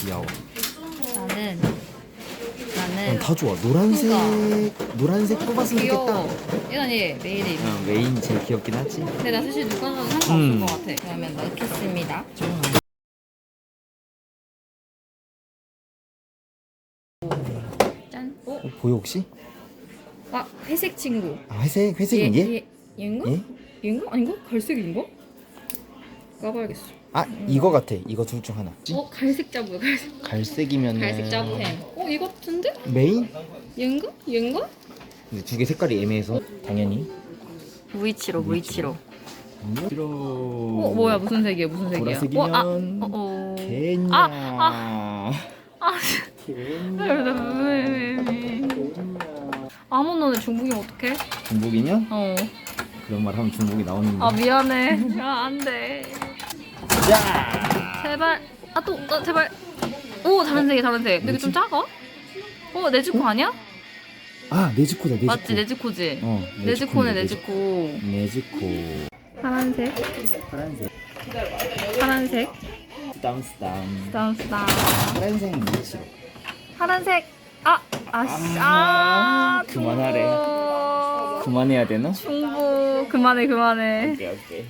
귀여워. 나는 난 나는 다 좋아. 노란색 노란색 뽑았으면 귀여워. 좋겠다. 이건 얘 있는. 어, 메인 제일 귀엽긴 하지. 근데 나 사실 누가 넣어도 상관없을 음. 것 같아. 그러면 넣겠습니다. 짠. 어? 어, 보여 혹시? 아 회색 친구. 아, 회색 회색인 얘? 얘, 얘인가? 얘? 얘인가? 아닌가? 갈색인가? 까봐야겠어. 아 이거 같아. 이거 둘 중 하나. 어 갈색 자부 갈색 갈색이면 갈색 자부햄. 어 이거 같은데? 메인? 얘인가? 얘인가? 근데 두 개 색깔이 애매해서 당연히. 무이치로 무이치로. 싫어. 어 뭐야 무슨 색이야 무슨 색이야? 보라색이면 어, 아, 어, 어. 개냐. 아, 아. 아무 너네 중국이면 어떡해? 중복이면 어. 그런 말 하면 중복이 나오는데. 아 미안해. 아 안돼. 자. 제발. 아또 어, 제발. 오 다른 색이 다른 색. 근데 좀 작아? 어 네즈코 아니야? 아 네즈코다 네즈코. 맞지 네즈코지. 어. 네즈코네 네즈코. 네즈코. 파란색. 파란색. 파란색. 스담 스담. 스담 스담. 파란색 무치로. 파란색. 아 아씨 아, 아. 그만하래. 중국. 그만해야 되나? 중국 그만해 그만해. 오케이 오케이.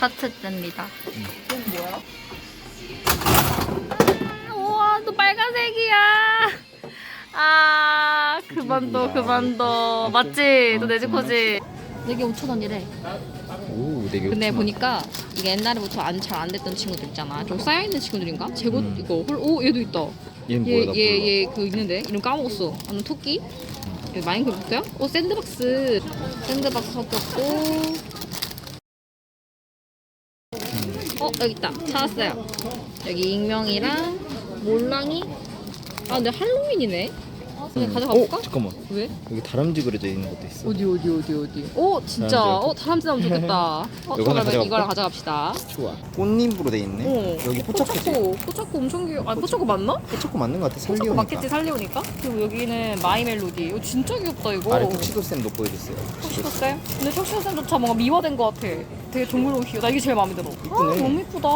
하트 뜹니다. 이건 뭐야? 우와 또 빨간색이야. 아 그만 둬 그만 둬 맞지? 또 내지코지. 이게 5천 원이래. 오 되게. 근데. 보니까 이게 옛날에부터 안 잘 안 됐던 친구들 있잖아. 좀 쌓여 있는 친구들인가? 재고 음. 이거 홀- 오 얘도 있다. 얘는 뭐야? 나 몰라. 얘얘얘 그 있는데 이름 까먹었어. 아는 토끼? 이거 마인크래프트야? 어 샌드박스. 샌드박스 섞였고. 어 여기 있다. 찾았어요. 여기 익명이랑 몰랑이. 아 근데 할로윈이네. 그냥 음. 가져가 어, 볼까? 잠깐만. 왜? 여기 다람쥐 그려져 있는 것도 있어. 어디 어디 어디 어디? 오 진짜. 다람쥐 어 다람쥐 나면 좋겠다. 어 이거 하나 그러면 가져갈까? 이거랑 가져갑시다. 좋아. 꽃잎으로 돼 있네. 어. 여기 포착해지. 포차코. 포차코 엄청 귀여워. 아 포차코 맞나? 포착코 맞는 것 같아. 포차코 살리오니까. 맞겠지 살리오니까. 그리고 여기는 마이 멜로디. 이거 진짜 귀엽다 이거. 아래 턱시도 쌤도 보여줬어요. 턱시도 쌤? 근데 턱시도 쌤조차 뭔가 미화된 것 같아. 되게 동물로 귀여워. 나 이게 제일 마음에 들어. 아 이쁘네. 너무 이쁘다.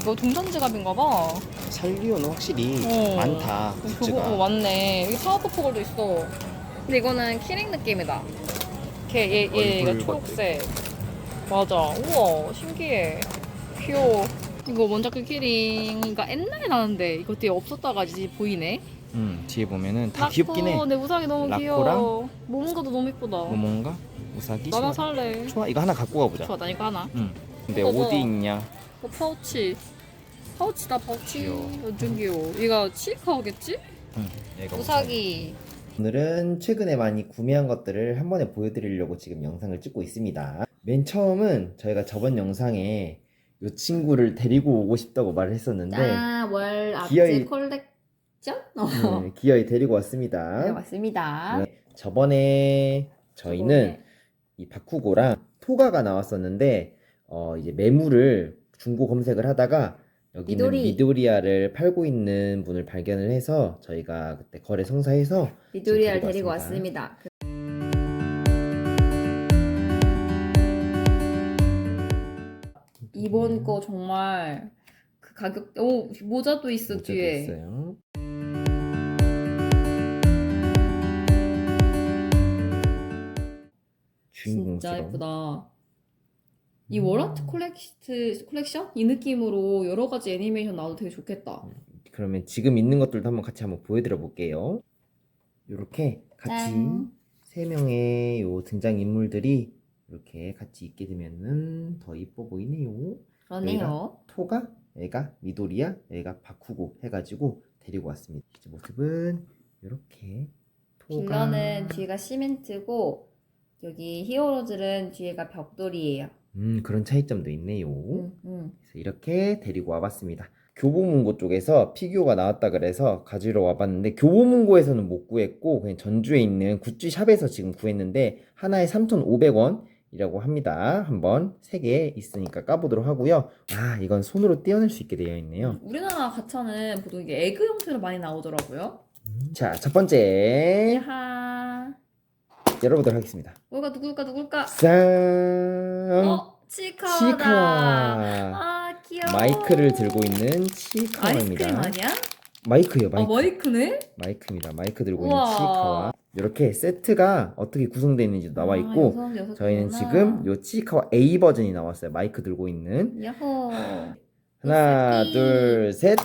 이거 동전 지갑인가 봐. 살리오는 확실히 어. 많다. 그거 굿즈가. 어, 맞네. 여기 파워포 폴도 있어. 근데 이거는 키링 느낌이다. 걔, 얘, 얘가 얼굴 초록색. 맞아. 우와, 신기해. 귀여워. 이거 원자크 키링, 그러니까 옛날에 나는데 이거 뒤에 없었다가 이제 보이네. 음 뒤에 보면은 다 라코, 귀엽긴 해. 내 우상이 너무 라코랑 귀여워. 모모가도 너무 이쁘다. 뭐 뭔가 우사기. 나나 좋아. 살래. 좋아. 이거 하나 갖고 가보자. 좋아, 나 이거 하나. 응. 근데 어머. 어디 있냐? 어, 파우치. 파우치다, 파우치. 귀여워. 완전 귀여워. 얘가 치카오겠지? 응. 얘가 우사기. 오늘은 최근에 많이 구매한 것들을 한 번에 보여드리려고 지금 영상을 찍고 있습니다. 맨 처음은 저희가 저번 영상에 이 친구를 데리고 오고 싶다고 말을 했었는데 아, 월 기어이- 콜렉션? 어. 네, 기어이 데리고 왔습니다. 네, 맞습니다. 저번에 저희는 이 바쿠고랑 토가가 나왔었는데 어 이제 매물을 중고 검색을 하다가 여기 있는 미도리. 미도리아를 팔고 있는 분을 발견을 해서 저희가 그때 거래 성사해서 미도리아를 데리고 데리고 왔습니다. 왔습니다. 이번 거 정말 그 가격 오 모자도 있어 모자도 뒤에. 있어요. 진짜 주인공처럼 예쁘다. 이 월아트 콜렉트 콜렉션 이 느낌으로 여러 가지 애니메이션 나와도 되게 좋겠다. 그러면 지금 있는 것들도 한번 같이 한번 보여드려 볼게요. 이렇게 같이 짠. 세 명의 요 등장 인물들이 이렇게 같이 있게 되면은 더 이뻐 보이네요. 그러네요. 토가, 얘가 미도리야, 얘가 바쿠고 해가지고 데리고 왔습니다. 이제 모습은 이렇게 토가 빌런은 뒤가 시멘트고 여기 히어로들은 뒤에가 벽돌이에요. 음 그런 차이점도 있네요. 음, 음. 그래서 이렇게 데리고 와봤습니다. 교보문고 쪽에서 피규어가 나왔다 그래서 가지러 와봤는데 교보문고에서는 못 구했고 그냥 전주에 있는 굿즈 샵에서 지금 구했는데 하나에 3,500원이라고 합니다. 한번 세 개 있으니까 까보도록 하고요. 아 이건 손으로 떼어낼 수 있게 되어 있네요. 우리나라 가차는 보통 이게 에그 형태로 많이 나오더라고요. 자 첫 번째 야하. 열어보도록 하겠습니다. 누굴까 누굴까 누굴까? 짠! 어 치카다. 치카! 아 귀여워. 마이크를 들고 있는 아이스크림 치카와입니다. 아니야? 마이크요, 아 마이크. 마이크네? 마이크입니다. 마이크 들고 우와. 있는 치카와. 이렇게 세트가 어떻게 구성되어 있는지 나와 아, 있고 여섯, 여섯 저희는 개구나. 지금 요 치카와 A 버전이 나왔어요. 마이크 들고 있는. 야호. 하나. 둘, 셋.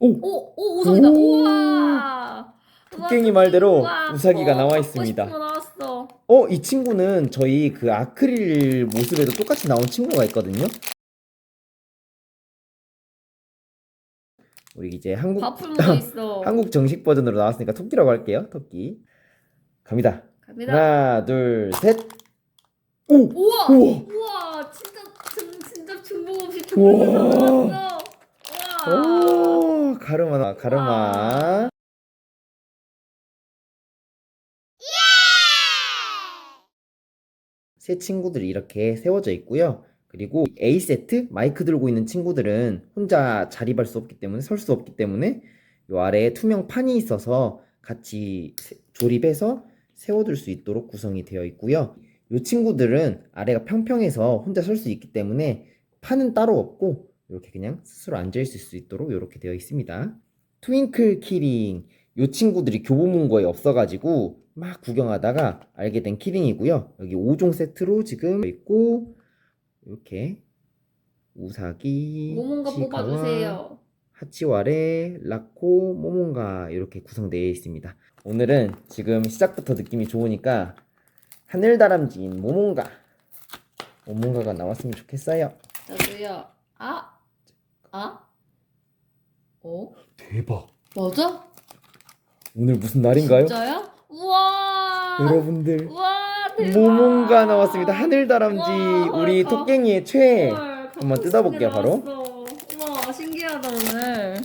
오, 오! 오, 우석이다. 오. 우와. 토깽이 말대로 우와, 우사기가 어, 나와 있습니다. 나왔어. 어, 이 친구는 저희 그 아크릴 모습에도 똑같이 나온 친구가 있거든요. 우리 이제 한국 묻어 있어. 한국 정식 버전으로 나왔으니까 토끼라고 할게요. 토끼. 갑니다. 갑니다. 하나, 둘, 셋. 오! 우와. 우와! 우와. 진짜 진, 진짜 중복 없이 우와. 나왔어. 우와. 오! 가르마 나 가르마. 새 친구들이 이렇게 세워져 있고요. 그리고 A 세트 마이크 들고 있는 친구들은 혼자 자립할 수 없기 때문에 설 수 없기 때문에 요 아래에 투명 판이 있어서 같이 세- 조립해서 세워둘 수 있도록 구성이 되어 있고요. 요 친구들은 아래가 평평해서 혼자 설 수 있기 때문에 판은 따로 없고 이렇게 그냥 스스로 앉아 있을 수 있도록 이렇게 되어 있습니다. 트윙클 키링 요 친구들이 교보문고에 없어가지고 막 구경하다가 알게 된 키링이고요. 여기 5종 세트로 지금 있고 이렇게 우사기, 모몬가 뽑아주세요. 하치와레, 라코, 모몬가 이렇게 구성되어 있습니다. 오늘은 지금 시작부터 느낌이 좋으니까 하늘다람쥐인 모몬가 모몬가가 나왔으면 좋겠어요. 저도요. 아. 아? 어? 대박. 맞아? 오늘 무슨 날인가요? 진짜요? 우와. 여러분들 우와 대박. 모몬가 나왔습니다. 하늘다람쥐 우와, 우리 헐, 토깽이의 최애. 헐, 한번 뜯어볼게요, 바로. 우와 신기하다 오늘.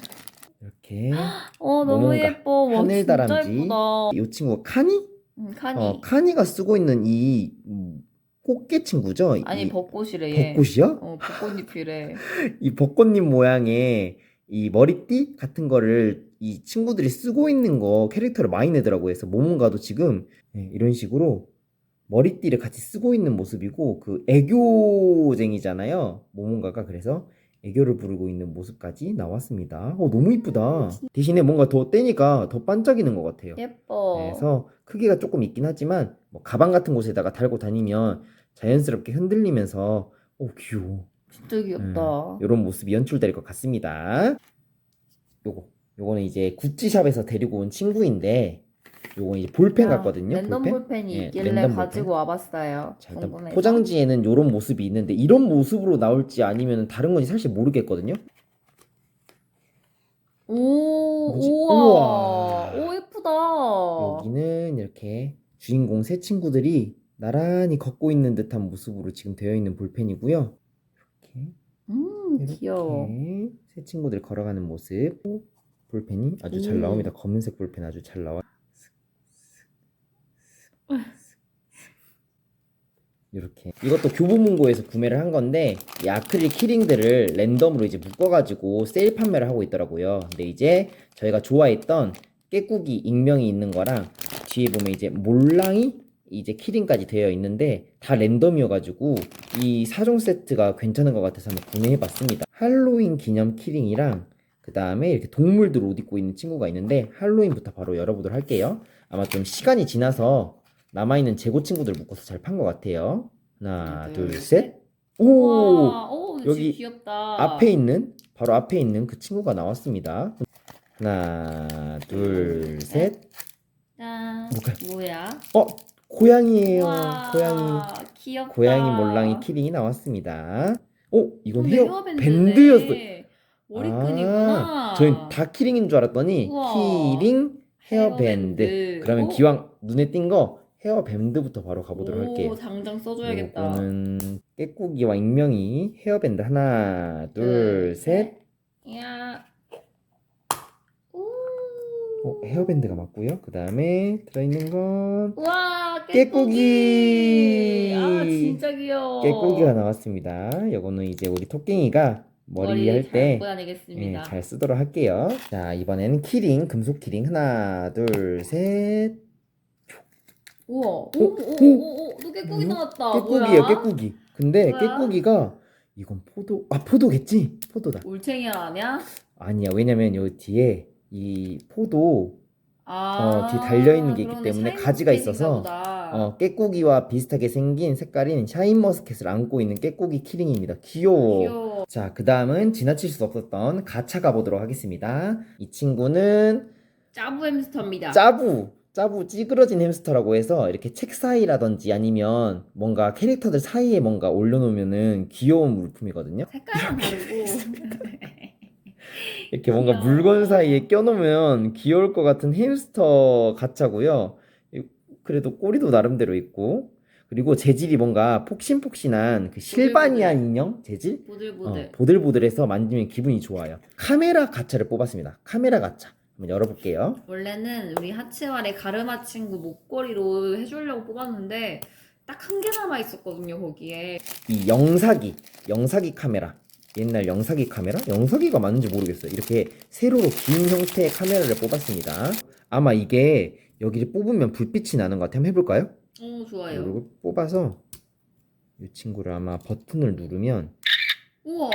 이렇게 어 너무 예뻐. 와 하늘다람쥐. 이 친구 카니? 음, 칸이. 어, 카니가 쓰고 있는 이 음, 꽃게 친구죠? 아니 이 벚꽃이래 얘. 벚꽃이요? 어 벚꽃잎이래. 이 벚꽃잎 모양의 이 머리띠 같은 거를 이 친구들이 쓰고 있는 거 캐릭터를 많이 내더라고요. 그래서 모몬가도 지금 네, 이런 식으로 머리띠를 같이 쓰고 있는 모습이고 그 애교쟁이잖아요. 모몬가가 그래서 애교를 부르고 있는 모습까지 나왔습니다. 어, 너무 이쁘다. 대신에 뭔가 더 떼니까 더 반짝이는 것 같아요. 예뻐. 그래서 크기가 조금 있긴 하지만 뭐 가방 같은 곳에다가 달고 다니면 자연스럽게 흔들리면서 오 귀여워. 진짜 귀엽다. 이런 모습이 연출될 것 같습니다. 요거 요거는 이제 구찌샵에서 데리고 온 친구인데 요건 이제 볼펜 야, 같거든요. 랜덤 볼펜. 볼펜? 이 예, 있길래 랜덤 가지고 와봤어요. 자, 일단 궁금해서. 포장지에는 이런 모습이 있는데 이런 모습으로 나올지 아니면 다른 건지 사실 모르겠거든요. 오, 뭐지? 우와. 우와. 오, 예쁘다. 여기는 이렇게 주인공 세 친구들이 나란히 걷고 있는 듯한 모습으로 지금 되어 있는 볼펜이고요. 이렇게 음, 이렇게 귀여워. 새 친구들 걸어가는 모습 볼펜이 아주 잘 음. 나옵니다 검은색 볼펜 아주 잘 나와 이렇게 이것도 교보문고에서 구매를 한 건데 이 아크릴 키링들을 랜덤으로 이제 묶어가지고 세일 판매를 하고 있더라고요 근데 이제 저희가 좋아했던 깨꾸기 익명이 있는 거랑 뒤에 보면 이제 몰랑이 이제 키링까지 되어 있는데 다 랜덤이어가지고 이 4종 세트가 괜찮은 것 같아서 한번 구매해봤습니다. 할로윈 기념 키링이랑 그 다음에 이렇게 동물들 옷 입고 있는 친구가 있는데 할로윈부터 바로 열어보도록 할게요. 아마 좀 시간이 지나서 남아있는 재고 친구들 묶어서 잘 판 것 같아요. 하나, 둘, 셋. 오! 오, 여기 귀엽다. 앞에 있는 바로 앞에 있는 그 친구가 나왔습니다. 하나, 둘, 셋. 짠. 뭐야? 어, 고양이에요. 우와, 고양이. 귀엽다. 고양이 몰랑이 키링이 나왔습니다. 오, 이건 근데 헤어 헤어 밴드네. 밴드였어요. 머리끈이구나. 아, 저희 다 키링인 줄 알았더니 우와. 키링 헤어밴드. 헤어밴드. 그러면 오. 기왕 눈에 띈 거 헤어밴드부터 바로 가보도록 오, 할게요. 당장 써줘야겠다. 요거는 깨꾸기와 익명이 헤어밴드 하나, 둘, 셋. 야. 오. 어, 헤어밴드가 맞고요. 그 다음에 들어있는 건 우와, 깨꾸기. 깨꾸기. 아, 진짜 귀여워. 깨꾸기가 나왔습니다. 요거는 이제 우리 토깽이가 머리 잘할때 입고 다니겠습니다. 예, 잘 쓰도록 할게요. 자, 이번에는 키링, 금속 키링. 하나, 둘, 셋. 우와, 오, 오오오오, 또 깨꾸기 오, 나왔다. 깨꾸기예요, 뭐야? 깨꾸기. 근데 뭐야? 깨꾸기가 이건 포도 아 포도겠지? 포도다. 올챙이 아니야? 아니야 왜냐면 여기 뒤에 이 포도 아, 어, 뒤에 달려 있는 게 있기. 때문에 가지가 있어서. 어, 깨꾸기와 비슷하게 생긴 색깔인 샤인머스켓을 안고 있는 깨꾸기 키링입니다. 귀여워. 귀여워. 자, 그 다음은 지나칠 수 없었던 가차 가보도록 하겠습니다. 이 친구는 짜부 햄스터입니다. 짜부, 짜부 찌그러진 햄스터라고 해서 이렇게 책 사이라든지 아니면 뭔가 캐릭터들 사이에 뭔가 올려놓으면은 귀여운 물품이거든요. 색깔은 다르고. 이렇게 뭔가. 물건 사이에 껴놓으면 귀여울 것 같은 햄스터 가차고요. 이- 그래도 꼬리도 나름대로 있고 그리고 재질이 뭔가 폭신폭신한 그 실바니안 인형 재질? 어, 보들보들. 보들보들해서 만지면 기분이 좋아요. 카메라 가차를 뽑았습니다. 카메라 가차. 한번 열어볼게요. 원래는 우리 하치와의 가르마 친구 목걸이로 해주려고 뽑았는데 딱 한 개 남아 있었거든요 거기에. 이 영사기, 영사기 카메라. 옛날 영사기 카메라? 영사기가 맞는지 모르겠어요. 이렇게 세로로 긴 형태의 카메라를 뽑았습니다. 아마 이게 여기를 뽑으면 불빛이 나는 것 같아요. 한번 해볼까요? 어 좋아요. 이걸 뽑아서 이 친구를 아마 버튼을 누르면 우와.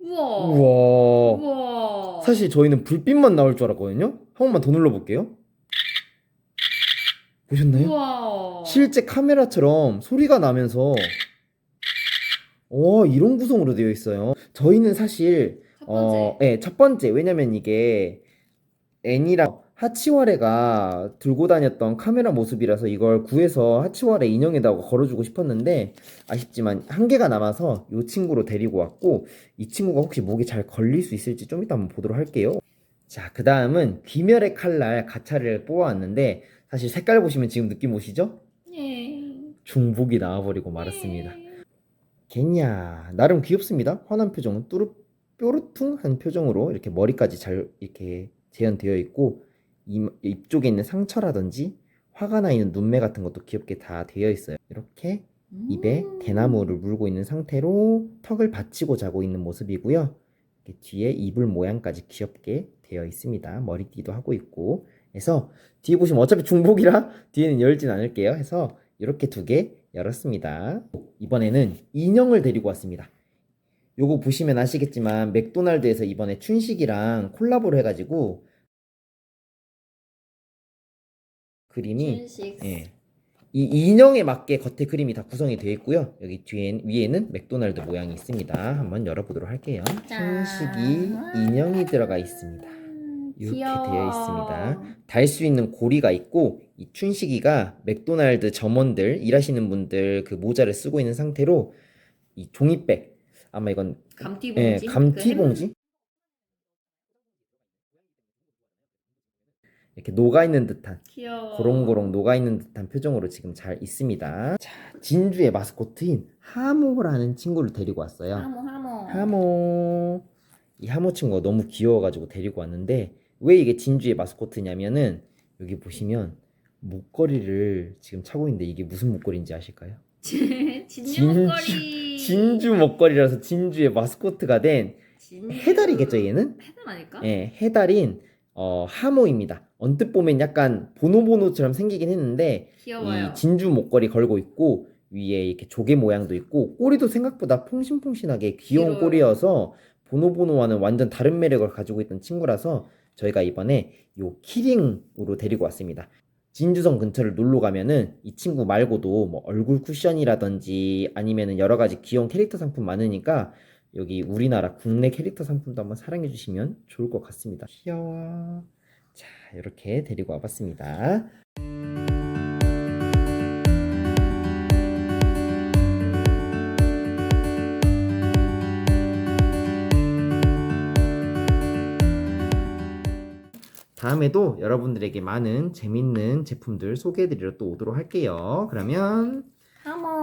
우와. 우와 우와. 사실 저희는 불빛만 나올 줄 알았거든요. 한 번만 더 눌러볼게요. 보셨나요? 우와. 실제 카메라처럼 소리가 나면서 어 이런 구성으로 되어 있어요. 저희는 사실 첫 번째. 어, 네, 첫 번째 왜냐면 이게 애니랑 하치와레가 들고 다녔던 카메라 모습이라서 이걸 구해서 하치와레 인형에다가 걸어주고 싶었는데 아쉽지만 한 개가 남아서 이 친구로 데리고 왔고 이 친구가 혹시 목에 잘 걸릴 수 있을지 좀 이따 한번 보도록 할게요. 자, 그 다음은 귀멸의 칼날 가차를 뽑아왔는데 사실 색깔 보시면 지금 느낌 오시죠? 예. 중복이 나와버리고 말았습니다. 예. 겠냐 나름 귀엽습니다. 환한 표정은 뚜루 뾰루퉁한 표정으로 이렇게 머리까지 잘 이렇게 재현되어 있고 입, 입 쪽에 있는 상처라든지 화가 나 있는 눈매 같은 것도 귀엽게 다 되어 있어요. 이렇게 입에 음. 대나무를 물고 있는 상태로 턱을 받치고 자고 있는 모습이고요. 뒤에 이불 모양까지 귀엽게 되어 있습니다. 머리띠도 하고 있고 해서 뒤에 보시면 어차피 중복이라 뒤에는 열진 않을게요. 해서 이렇게 두 개 열었습니다. 이번에는 인형을 데리고 왔습니다. 요거 보시면 아시겠지만 맥도날드에서 이번에 춘식이랑 콜라보를 해가지고 그림이. 예. 이 인형에 맞게 겉에 그림이 다 구성이 되어 있고요. 여기 뒤엔 위에는 맥도날드 모양이 있습니다. 한번 열어보도록 할게요. 짠. 춘식이 인형이 들어가 있습니다. 이렇게 귀여워. 되어 있습니다. 달 수 있는 고리가 있고 이 춘식이가 맥도날드 점원들 일하시는 분들 그 모자를 쓰고 있는 상태로 이 종이백 아마 이건 감튀 예, 봉지. 감튀 그 햄- 봉지 이렇게 녹아 있는 듯한 귀여워. 고롱고롱 녹아 있는 듯한 표정으로 지금 잘 있습니다. 자, 진주의 마스코트인 하모라는 친구를 데리고 왔어요. 하모 하모. 하모. 이 하모 친구가 너무 귀여워가지고 데리고 왔는데, 왜 이게 진주의 마스코트냐면은, 여기 보시면, 목걸이를 지금 차고 있는데, 이게 무슨 목걸이인지 아실까요? 진주 진주- 목걸이. 진주 목걸이라서 진주의 마스코트가 된 진주. 해달이겠죠, 얘는? 해달 아닐까? 예, 해달인, 어, 하모입니다. 언뜻 보면 약간 보노보노처럼 생기긴 했는데, 귀여워요. 이 진주 목걸이 걸고 있고 위에 이렇게 조개 모양도 있고 꼬리도 생각보다 퐁신퐁신하게 귀여운 길어요. 꼬리여서 보노보노와는 완전 다른 매력을 가지고 있던 친구라서 저희가 이번에 요 키링으로 데리고 왔습니다. 진주성 근처를 놀러 가면은 이 친구 말고도 뭐 얼굴 쿠션이라든지 아니면은 여러 가지 귀여운 캐릭터 상품 많으니까 여기 우리나라 국내 캐릭터 상품도 한번 사랑해 주시면 좋을 것 같습니다. 귀여워. 자, 이렇게 데리고 와봤습니다. 다음에도 여러분들에게 많은 재밌는 제품들 소개해드리러 또 오도록 할게요. 그러면 하모.